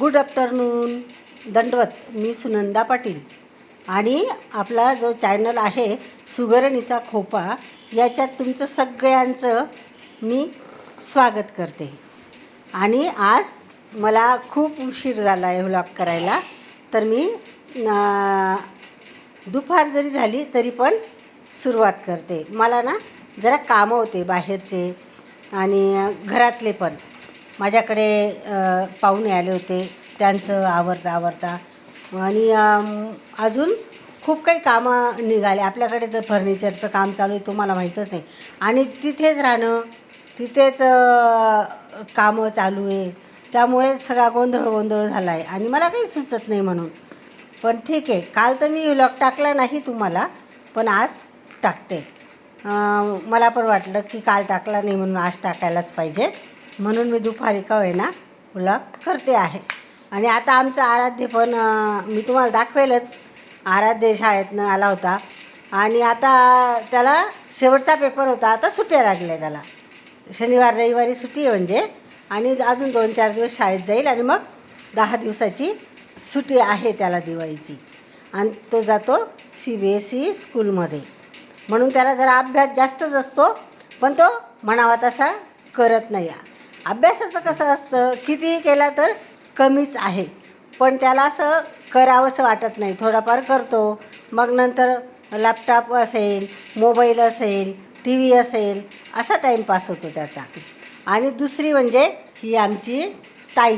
Good afternoon दंडवत मी सुनंदा पाटील. आणि आपला जो चॅनल आहे सुगरणीचा खोपा याच्यात तुमचं सगळ्यांचं मी स्वागत करते. आणि आज मला खूप उशीर झाला आहे व्लॉग करायला. तर मी दुपार जरी झाली तरी पण सुरुवात करते. मला ना जरा कामं होते बाहेरचे आणि घरातले पण. माझ्याकडे पाहुणे आले होते. त्यांचं आवरता आवरता. आणि अजून खूप काही कामं निघाले. आपल्याकडे तर फर्निचरचं काम चालू आहे तुम्हाला माहीतच आहे. आणि तिथेच राहणं तिथेच कामं चालू आहे. त्यामुळे सगळा गोंधळ गोंधळ झाला आहे आणि मला काही सुचत नाही म्हणून. पण ठीक आहे काल तर मी व्लॉग टाकला नाही तुम्हाला पण आज टाकते. मला पण वाटलं की काल टाकला नाही म्हणून आज टाकायलाच पाहिजे. म्हणून मी दुपारी का होईना व्लॉग करते आहे. आणि आता आमचं आराध्य पण मी तुम्हाला दाखवेलच. आराध्य शाळेतनं आला होता. आणि आता त्याला शेवटचा पेपर होता. आता सुट्ट्या लागल्या त्याला. शनिवार रविवारी सुट्टी आहे म्हणजे. आणि अजून दोन चार दिवस शाळेत जाईल आणि मग दहा दिवसाची सुट्टी आहे त्याला दिवाळीची. आणि तो जातो सी बी एस ई स्कूलमध्ये म्हणून त्याला जरा अभ्यास जास्तच असतो पण तो म्हणावा तसा करत नाही. अभ्यासाचं कसं असतं कितीही केला तर कमीच आहे. पण त्याला असं करावंसं वाटत नाही. थोडाफार करतो. मग नंतर लॅपटॉप असेल मोबाईल असेल टी व्ही असेल असा टाईमपास होतो त्याचा. आणि दुसरी म्हणजे ही आमची ताई.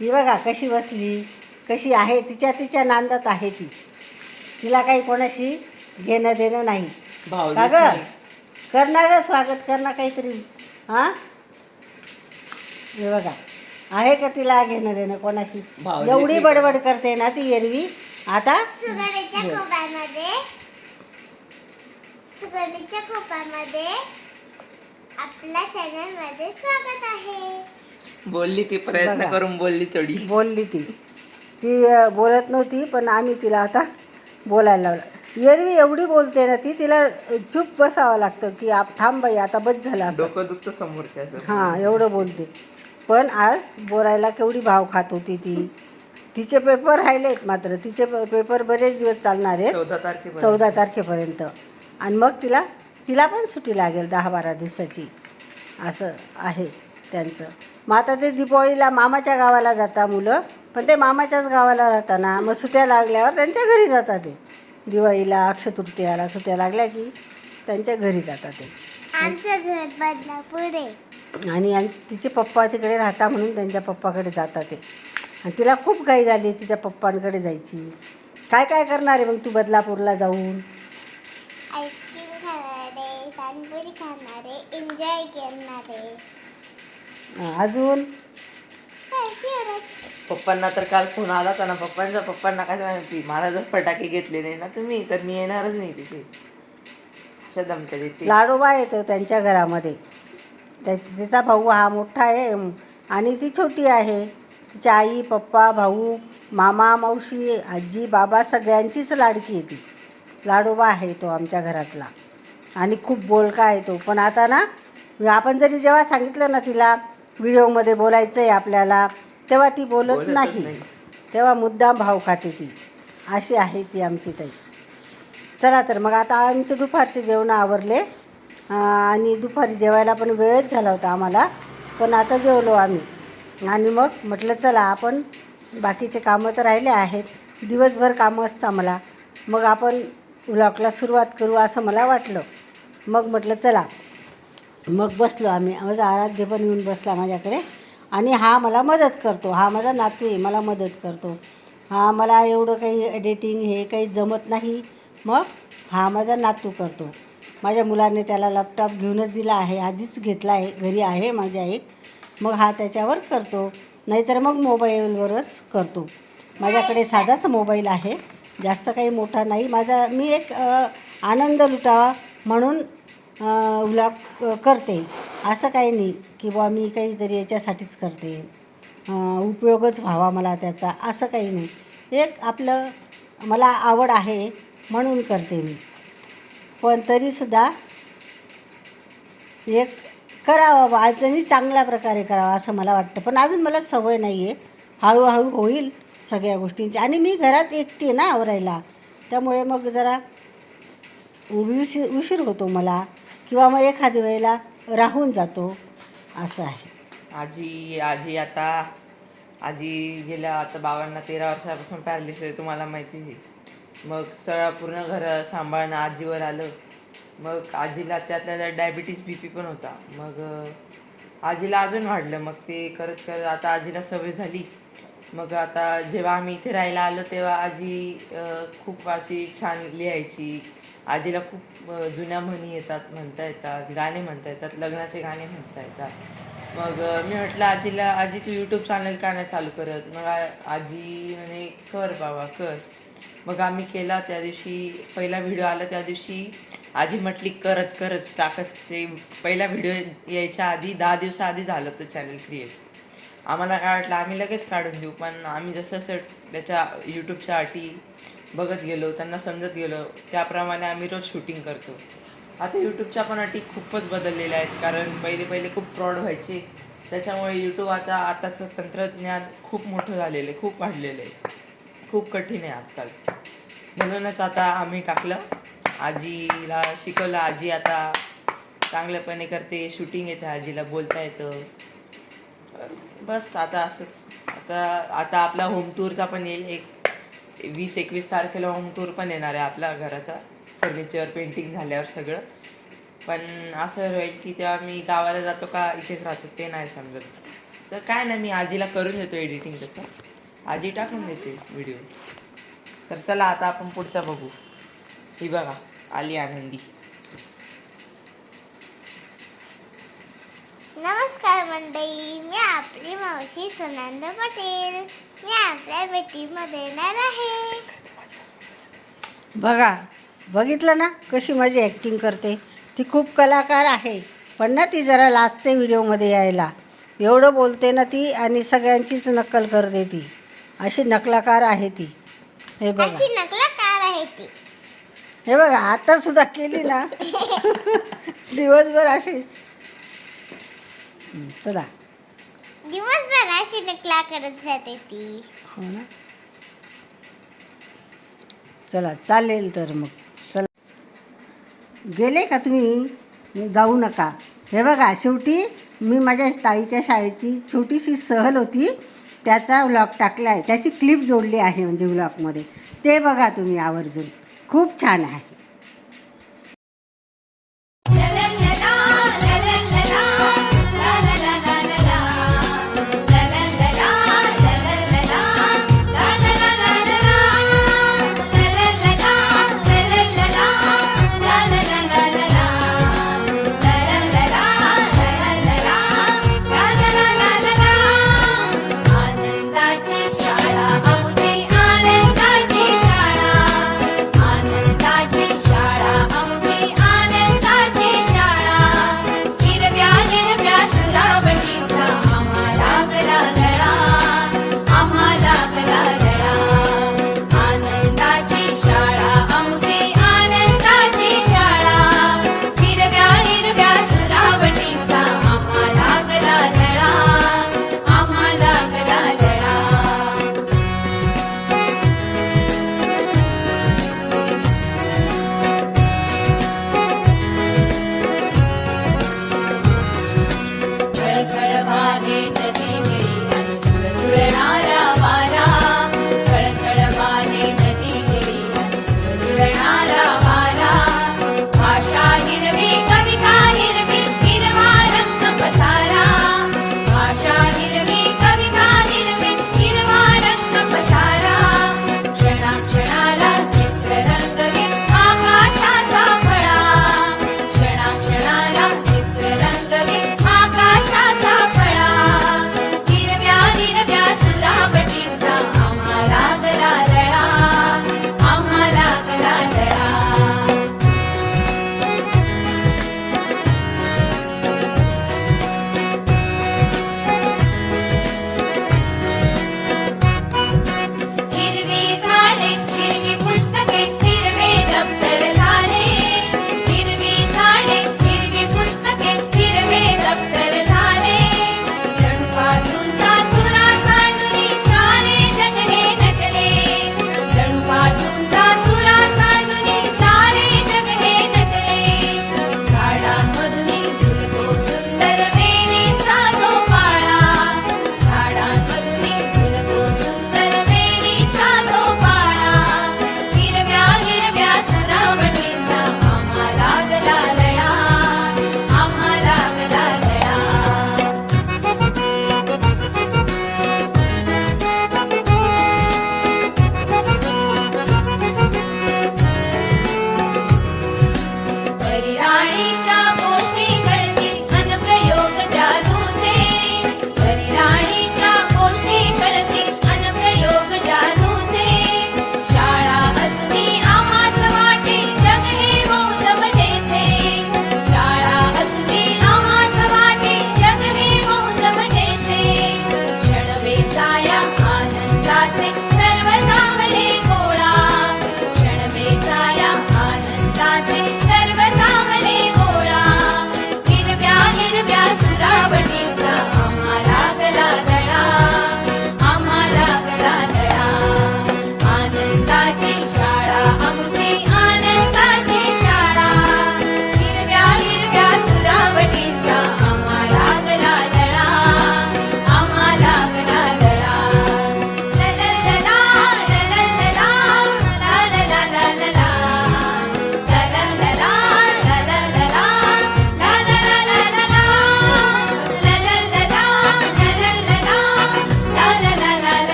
ही बघा कशी बसली कशी आहे तिच्या तिच्या नांदात आहे ती. तिला काही कोणाशी घेणं देणं नाही का ग? नाही. कर ना ग स्वागत? कर ना काहीतरी? हां? हे बघा. आहे का तिला घेणं देणं कोणाशी? एवढी बडबड करते ना ती एरवी. आता? सुगडीच्या सुगडीच्या आपल्या चॅनलमध्ये स्वागत आहे. बोलली ती प्रयत्न बघा. करून बोलली थोडी. बोलली ती. ती अ, बोलत नव्हती पण आम्ही तिला आता बोलायला लावलं. एरवी एवढी बोलते ना ती तिला चूप बसावं लागतं की आप थांब बाई आता बस झालं असं. डोकं दुखतं समोरच्या हां एवढं बोलते. पण आज बोलायला केवढी भाव खात होती ती. तिचे पेपर राहिलेत मात्र. तिचे प- पेपर बरेच दिवस चालणार आहेत. चौदा तारखेपर्यंत. चौदा तारखेपर्यंत. आणि मग तिला तिला पण सुट्टी लागेल दहा बारा दिवसाची. असं आहे त्यांचं. मग आता ते दिपावळीला मामाच्या गावाला जाता मुलं. पण ते मामाच्याच गावाला राहताना मग सुट्ट्या लागल्यावर त्यांच्या घरी जातात ते. दिवाळीला अक्षतृतीयाला सुट्ट्या लागल्या की त्यांच्या घरी जातात ते. आमचं घर बदलापूर आहे. आणि आणि तिचे पप्पा तिकडे राहता म्हणून त्यांच्या पप्पाकडे जातात ते. आणि तिला खूप घाई झाली तिच्या पप्पांकडे जायची. काय काय करणार आहे मग तू बदलापूरला जाऊन? आईस्क्रीम खाणारे पाणीपुरी खाणारे एन्जॉय करणारे अजून? बस एवढंच. पप्पांना तर काल फोन आला होता ना पप्पांचा पप्पांना काय माहिती? मला जर फटाके घेतले नाही ना तुम्ही तर मी येणारच नाही तिथे. अशा धमक्या देते. लाडोबा येतो त्यांच्या घरामध्ये. त्या तिचा भाऊ हा मोठा आहे आणि ती छोटी आहे. तिच्या आई पप्पा भाऊ मामा मावशी आजी बाबा सगळ्यांचीच लाडकी आहे ती. लाडोबा आहे तो आमच्या घरातला. आणि खूप बोलका आहे तो. पण आता ना आपण जरी जेव्हा सांगितलं ना तिला व्हिडिओमध्ये बोलायचं आहे आपल्याला तेव्हा ती बोलत नाही. तेव्हा मुद्दाम भाव खाते ती. अशी आहे ती आमची ताई. चला तर मग आता आमचे दुपारचे जेवण आवरले. आणि दुपारी जेवायला पण वेळच झाला होता आम्हाला. पण आता जेवलो आम्ही. आणि मग म्हटलं चला आपण बाकीचे कामं तर राहिले आहेत. दिवसभर कामं असतं मला मग आपण व्लॉगला सुरुवात करू असं मला वाटलं. मग म्हटलं चला. मग बसलो आम्ही. माझा आराध्य पण येऊन बसला माझ्याकडे. आणि हा मला मदत करतो. हा माझा नातू आहे मला मदत करतो. हा मला एवढं काही एडिटिंग हे काही जमत नाही. मग हा माझा नातू करतो. माझ्या मुलाने त्याला लॅपटॉप घेऊनच दिला आहे. आधीच घेतला आहे. घरी आहे माझ्या एक. मग हा त्याच्यावर करतो. नाहीतर मग मोबाईलवरच करतो. माझ्याकडे साधाच मोबाईल आहे. जास्त काही मोठा नाही. माझा मी एक आनंद लुटावा म्हणून व्लॉग करते. असं काही नाही की बा मी काहीतरी याच्यासाठीच करते. उपयोगच व्हावा मला त्याचा. असं काही नाही. एक आपलं मला आवड आहे म्हणून करते मी. पण तरीसुद्धा एक करावा बा. आणि चांगल्या प्रकारे करावा असं मला वाटतं. पण अजून मला सवय नाही आहे हळूहळू होईल सगळ्या गोष्टींची. आणि मी घरात एकटी आहे ना आवरायला. त्यामुळे मग जरा उशीर उशीर होतो मला. किंवा मग एखाद्या वेळेला राहून जातो. असं आहे. आजी आजी आता आजी गेल्या आता बाबांना तेरा वर्षापासून पॅरालिसिस आहे. तुम्हाला माहिती आहे. मग सगळं पूर्ण घर सांभाळणं आजीवर आलं. मग आजीला त्यातल्या त्यात डायबिटीस बी पी पण होता. मग आजीला अजून वाढलं. मग ते करत करत आता आजीला सवय झाली. मग आता जेव्हा आम्ही इथे राहायला आलो तेव्हा आजी खूप अशी छान लिहायची. आजीला खूप जुन्या म्हणी येतात म्हणता येतात गाणे म्हणता येतात लग्नाचे गाणे म्हणता येतात. मग मी म्हटलं आजीला आजी तू यूट्यूब चॅनल का नाही चालू करत? मग आजी म्हणे कर बाबा कर. मग आम्ही केला त्या दिवशी पहिला व्हिडिओ आला त्या दिवशी. आजी म्हटली करच करच टाकच ते पहिला व्हिडिओ यायच्या आधी दहा दिवसाआधी झालं तर चॅनल क्रिएट आम्हाला काय वाटलं आम्ही लगेच काढून देऊ. पण आम्ही जसं जसं त्याच्या यूट्यूबच्या अटी बघत गेलो त्यांना समजत गेलो त्याप्रमाणे आम्ही रोज शूटिंग करतो. आता यूट्यूबच्या पण अटी खूपच बदललेल्या आहेत कारण पहिले पहिले खूप फ्रॉड व्हायचे. त्याच्यामुळे यूट्यूब आता आताचं तंत्रज्ञान खूप मोठं झालेलं आहे खूप वाढलेलं आहे. खूप कठीण आहे आजकाल. म्हणूनच आता आम्ही टाकलं. आजीला शिकवलं. आजी आता चांगल्यापणे करते. शूटिंग येते आजीला बोलता येतं. बस आता असंच. आता आता आपला होम टूरचा पण येईल. एक वीस एकवीस तारखेला होम टूर पण येणार आहे आपल्या घराचा. फर्निचर पेंटिंग झाल्यावर सगळं. पण असं होईल की तेव्हा मी गावाला जातो का? इथेच राहतो. ते नाही समजत. तर काय नाही मी आजीला करून देतो एडिटिंग तसं. आजी टाकून देते व्हिडिओ तर चला आता आपण पुढचा बघू. ही बघा आली आनंदी. नमस्कार मंडळी मी आपली मावशी सुनंद पटेल. मी आपल्या भेटीमध्ये येणार आहे. बघा बघितलं ना कशी माझी ॲक्टिंग करते? ती खूप कलाकार आहे पण ना ती जरा लाजते व्हिडिओमध्ये यायला. एवढं बोलते ना ती आणि सगळ्यांचीच नक्कल करते ती. अशी नकलाकार आहे ती. हे बघा. अशी नकलाकार आहे ती. हे बघा आता सुद्धा केली ना. दिवसभर अशी. हं, चला. दिवसभर अशी नकला करत राहते ती. हो ना? चला चालेल तर मग. चला. गेले का तुम्ही? जाऊ नका. हे बघा शेवटी मी माझ्या ताईच्या शाळेची छोटीशी सहल होती. त्याचा व्लॉग टाकला आहे त्याची क्लिप जोडली आहे म्हणजे व्लॉगमध्ये ते बघा तुम्ही आवर्जून. खूप छान आहे.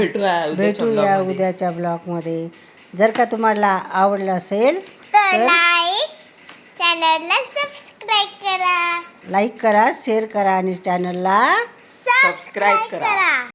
भेटूया उद्याच्या भेटूया vlogमध्ये. उद्याच्या ब्लॉगमध्ये जर का तुम्हाला आवडलं असेल तर तर- लाईक चॅनलला सबस्क्राईब करा लाईक करा शेअर करा आणि चॅनलला करा. करा